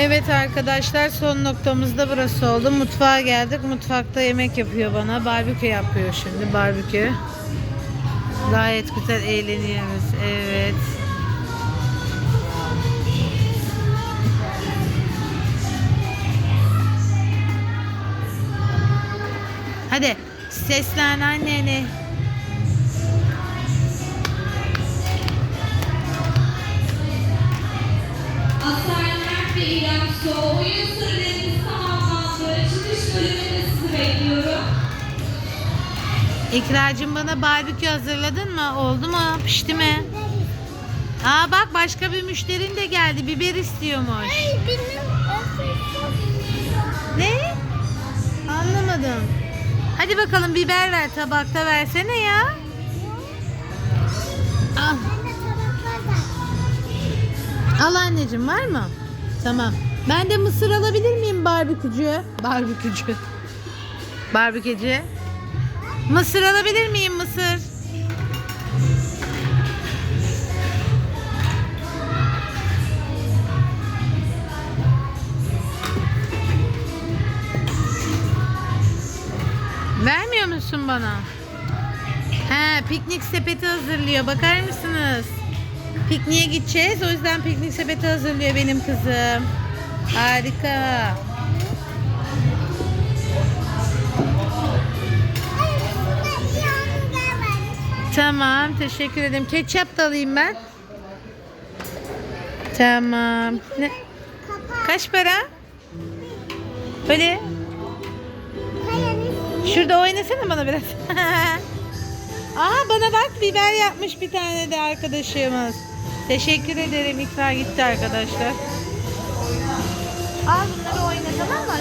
Evet arkadaşlar son noktamız da burası oldu. Mutfağa geldik. Mutfakta yemek yapıyor bana. Barbekü yapıyor şimdi. Barbekü. Gayet güzel eğleniyoruz. Evet. Hadi seslen anneni. İkracığım bana barbekü hazırladın mı? Oldu mu? Pişti mi? Aa bak başka bir müşterin de geldi. Biber istiyormuş. Ne? Anlamadım. Hadi bakalım biber ver tabakta versene ya. Al. Al anneciğim var mı? Tamam. Ben de mısır alabilir miyim barbekücü? Barbekücü. Barbekücü. Mısır alabilir miyim mısır? Vermiyor musun bana? He, piknik sepeti hazırlıyor. Bakar mısınız? Pikniğe gideceğiz. O yüzden piknik sepeti hazırlıyor benim kızım. Harika. Tamam, teşekkür ederim. Ketçap da alayım ben. Tamam. Ne? Kaç para? Böyle. Şurada oynasana bana biraz. Aa bana bak biber yapmış bir tane de arkadaşımız. Teşekkür ederim. İkra gitti arkadaşlar. Al bunları oyna tamam mı?